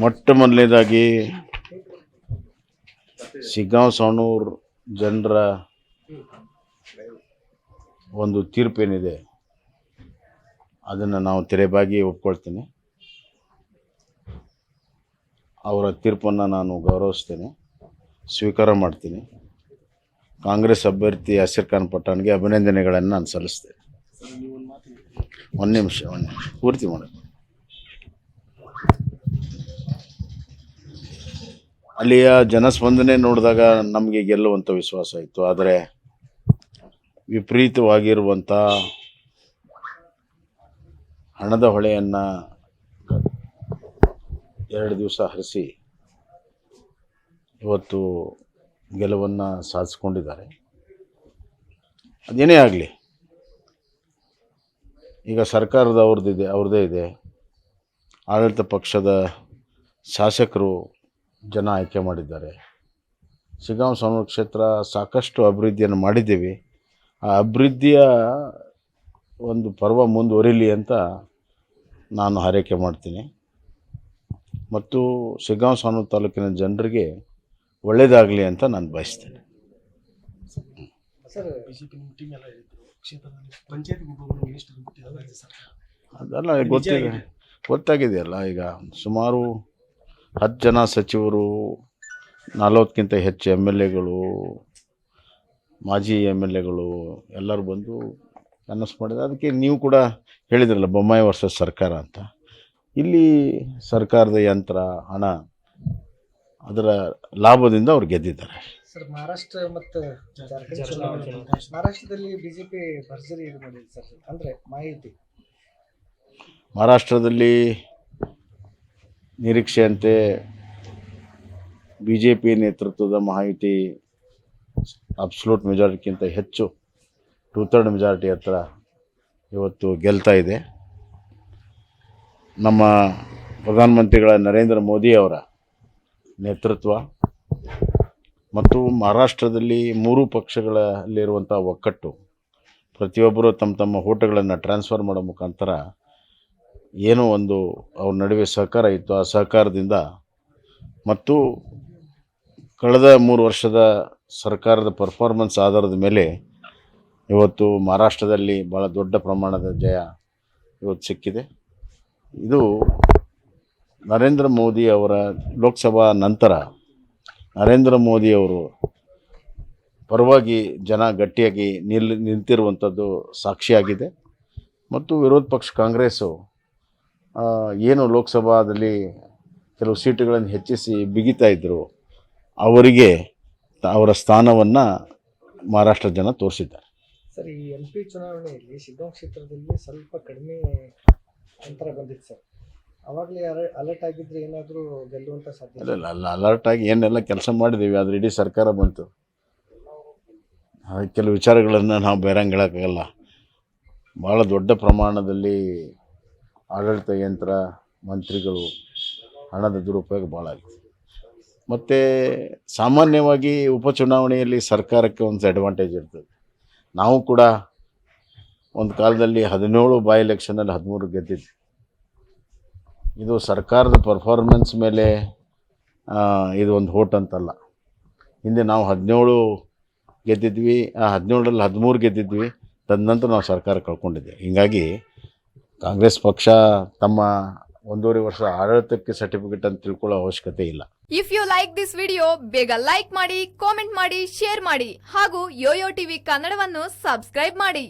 ಮೊಟ್ಟ ಮೊದಲನೇದಾಗಿ ಸಿಗ್ಗಾಂವ್ ಸವಣೂರ್ ಜನರ ಒಂದು ತೀರ್ಪೇನಿದೆ, ಅದನ್ನು ನಾವು ತೆರೆಬಾಗಿ ಒಪ್ಕೊಳ್ತೀನಿ. ಅವರ ತೀರ್ಪನ್ನು ನಾನು ಗೌರವಿಸ್ತೇನೆ, ಸ್ವೀಕಾರ ಮಾಡ್ತೀನಿ. ಕಾಂಗ್ರೆಸ್ ಅಭ್ಯರ್ಥಿ ಹಸಿರ್ ಖಾನ್ ಅಭಿನಂದನೆಗಳನ್ನು ನಾನು ಸಲ್ಲಿಸ್ತೇನೆ. ಒಂದು ನಿಮಿಷ, ಒಂದು ಪೂರ್ತಿ ಮಾಡಿ ಅಲ್ಲಿಯ ಜನಸ್ಪಂದನೆ ನೋಡಿದಾಗ ನಮಗೆ ಗೆಲ್ಲುವಂಥ ವಿಶ್ವಾಸ ಇತ್ತು. ಆದರೆ ವಿಪರೀತವಾಗಿರುವಂಥ ಹಣದ ಹೊಳೆಯನ್ನು ಎರಡು ದಿವಸ ಹರಿಸಿ ಇವತ್ತು ಗೆಲುವನ್ನು ಸಾಧಿಸ್ಕೊಂಡಿದ್ದಾರೆ. ಅದೇನೇ ಆಗಲಿ, ಈಗ ಸರ್ಕಾರದ ಅವ್ರದ್ದಿದೆ, ಅವ್ರದ್ದೇ ಇದೆ. ಆಡಳಿತ ಪಕ್ಷದ ಶಾಸಕರು ಜನ ಆಯ್ಕೆ ಮಾಡಿದ್ದಾರೆ. ಸಿಗಾಂ ಸೋಮವಾರ ಕ್ಷೇತ್ರ ಸಾಕಷ್ಟು ಅಭಿವೃದ್ಧಿಯನ್ನು ಮಾಡಿದ್ದೀವಿ. ಆ ಅಭಿವೃದ್ಧಿಯ ಒಂದು ಪರ್ವ ಮುಂದುವರಿಲಿ ಅಂತ ನಾನು ಹಾರೈಕೆ ಮಾಡ್ತೀನಿ. ಮತ್ತು ಸಿಗಾಂ ಸಾನೂರು ತಾಲೂಕಿನ ಜನರಿಗೆ ಒಳ್ಳೆಯದಾಗಲಿ ಅಂತ ನಾನು ಬಯಸ್ತೇನೆ. ಸರ್ ಅದೆಲ್ಲ ಗೊತ್ತಿದೆ. ಗೊತ್ತಾಗಿದೆಯಲ್ಲ ಈಗ. ಸುಮಾರು ಹತ್ತು ಜನ ಸಚಿವರು ನಲವತ್ತಕ್ಕಿಂತ ಹೆಚ್ಚು ಎಂ ಎಲ್ ಎಗಳು ಮಾಜಿ ಎಂ ಎಲ್ ಎಗಳು ಎಲ್ಲರೂ ಬಂದು ಅನೌನ್ಸ್ ಮಾಡಿದ್ರು. ಅದಕ್ಕೆ ನೀವು ಕೂಡ ಹೇಳಿದ್ರಲ್ಲ ಬೊಮ್ಮಾಯಿ ವರ್ಸಸ್ ಸರ್ಕಾರ ಅಂತ. ಇಲ್ಲಿ ಸರ್ಕಾರದ ಯಂತ್ರ ಹಣ ಅದರ ಲಾಭದಿಂದ ಅವ್ರು ಗೆದ್ದಿದ್ದಾರೆ. ಸರ್ ಮಹಾರಾಷ್ಟ್ರ ಮತ್ತು. ಮಹಾರಾಷ್ಟ್ರದಲ್ಲಿ ಬಿಜೆಪಿ ಭರ್ಜರಿ ಇದು ಮಾಡಿದೆ ಸರ್ ಅಂದ್ರೆ ಮಾಹಿತಿ. ಮಹಾರಾಷ್ಟ್ರದಲ್ಲಿ ನಿರೀಕ್ಷೆಯಂತೆ ಬಿ ಜೆ ಪಿ ನೇತೃತ್ವದ ಮಾಹಿತಿ ಅಬ್ಸಲ್ಯೂಟ್ ಮೆಜಾರಿಟಿಗಿಂತ ಹೆಚ್ಚು ಟೂ ಥರ್ಡ್ ಮೆಜಾರಿಟಿ ಹತ್ರ ಇವತ್ತು ಗೆಲ್ತಾ ಇದೆ. ನಮ್ಮ ಪ್ರಧಾನಮಂತ್ರಿಗಳ ನರೇಂದ್ರ ಮೋದಿ ಅವರ ನೇತೃತ್ವ ಮತ್ತು ಮಹಾರಾಷ್ಟ್ರದಲ್ಲಿ ಮೂರು ಪಕ್ಷಗಳಲ್ಲಿರುವಂಥ ಒಕ್ಕಟ್ಟು, ಪ್ರತಿಯೊಬ್ಬರು ತಮ್ಮ ತಮ್ಮ ಹೋಟೆಗಳನ್ನು ಟ್ರಾನ್ಸ್ಫರ್ ಮಾಡೋ ಮುಖಾಂತರ ಏನೋ ಒಂದು ಅವ್ರ ನಡುವೆ ಸಹಕಾರ ಇತ್ತು. ಆ ಸಹಕಾರದಿಂದ ಮತ್ತು ಕಳೆದ ಮೂರು ವರ್ಷದ ಸರ್ಕಾರದ ಪರ್ಫಾರ್ಮೆನ್ಸ್ ಆಧಾರದ ಮೇಲೆ ಇವತ್ತು ಮಹಾರಾಷ್ಟ್ರದಲ್ಲಿ ಭಾಳ ದೊಡ್ಡ ಪ್ರಮಾಣದ ಜಯ ಇವತ್ತು ಸಿಕ್ಕಿದೆ. ಇದು ನರೇಂದ್ರ ಮೋದಿ ಅವರ ಲೋಕಸಭಾ ನಂತರ ನರೇಂದ್ರ ಮೋದಿ ಅವರು ಪರವಾಗಿ ಜನ ಗಟ್ಟಿಯಾಗಿ ನಿಲ್ ನಿಂತಿರುವಂಥದ್ದು ಸಾಕ್ಷಿಯಾಗಿದೆ. ಮತ್ತು ವಿರೋಧ ಪಕ್ಷ ಕಾಂಗ್ರೆಸ್ಸು ಏನು ಲೋಕಸಭಾದಲ್ಲಿ ಕೆಲವು ಸೀಟುಗಳನ್ನು ಹೆಚ್ಚಿಸಿ ಬಿಗಿತಾ ಇದ್ದರು ಅವರಿಗೆ ಅವರ ಸ್ಥಾನವನ್ನು ಮಹಾರಾಷ್ಟ್ರ ಜನ ತೋರಿಸಿದ್ದಾರೆ. ಸರ್ ಈ ಎಂ ಪಿ ಚುನಾವಣೆಯಲ್ಲಿ ಶಿಗ್ಗಾಂವ್ ಕ್ಷೇತ್ರದಲ್ಲಿ ಸ್ವಲ್ಪ ಕಡಿಮೆ ಅಂತರ ಬಂದಿತ್ತು ಸರ್. ಅವಾಗಲೇ ಅಲರ್ಟ್ ಆಗಿದ್ರೆ ಏನಾದರೂ ಗೆಲ್ಲುವಂಥ ಸಾಧ್ಯ ಇಲ್ಲ ಅಲ್ಲ ಅಲರ್ಟ್ ಆಗಿ ಏನೆಲ್ಲ ಕೆಲಸ ಮಾಡಿದ್ದೀವಿ ಆದರೆ ಇಡೀ ಸರ್ಕಾರ ಬಂತು. ಕೆಲವು ವಿಚಾರಗಳನ್ನು ನಾವು ಬೇರಂಗೆ ಹೇಳೋಕ್ಕಾಗಲ್ಲ ಭಾಳ ದೊಡ್ಡ ಪ್ರಮಾಣದಲ್ಲಿ ಆಡಳಿತ ಯಂತ್ರ ಮಂತ್ರಿಗಳು ಹಣದ ದುರುಪಯೋಗ ಭಾಳ ಆಗಿದೆ. ಮತ್ತು ಸಾಮಾನ್ಯವಾಗಿ ಉಪಚುನಾವಣೆಯಲ್ಲಿ ಸರ್ಕಾರಕ್ಕೆ ಒಂದು ಅಡ್ವಾಂಟೇಜ್ ಇರ್ತದೆ. ನಾವು ಕೂಡ ಒಂದು ಕಾಲದಲ್ಲಿ ಹದಿನೇಳು ಬೈ ಎಲೆಕ್ಷನಲ್ಲಿ ಹದಿಮೂರು ಗೆದ್ದಿದ್ವಿ. ಇದು ಸರ್ಕಾರದ ಪರ್ಫಾರ್ಮೆನ್ಸ್ ಮೇಲೆ ಇದು ಒಂದು ಹೋಟ್ ಅಂತಲ್ಲ. ಹಿಂದೆ ನಾವು ಹದಿನೇಳು ಗೆದ್ದಿದ್ವಿ, ಆ, ಹದಿನೇಳರಲ್ಲಿ ಹದಿಮೂರು ಗೆದ್ದಿದ್ವಿ, ತದನಂತರ ನಾವು ಸರ್ಕಾರ ಕಳ್ಕೊಂಡಿದ್ದೆ. ಹೀಗಾಗಿ ಕಾಂಗ್ರೆಸ್ ಪಕ್ಷ ತಮ್ಮ ಒಂದೂವರೆ ವರ್ಷ ಆಡಳಿತಕ್ಕೆ ಸರ್ಟಿಫಿಕೇಟ್ ಅಂತ ತಿಳ್ಕೊಳ್ಳೋ ಅವಶ್ಯಕತೆ ಇಲ್ಲ. If you like this video ಬೇಗ ಲೈಕ್ ಮಾಡಿ ಕಾಮೆಂಟ್ ಮಾಡಿ ಶೇರ್ ಮಾಡಿ ಹಾಗೂ ಯೋಯೋ ಟಿವಿ ಕನ್ನಡವನ್ನು ಸಬ್ಸ್ಕ್ರೈಬ್ ಮಾಡಿ.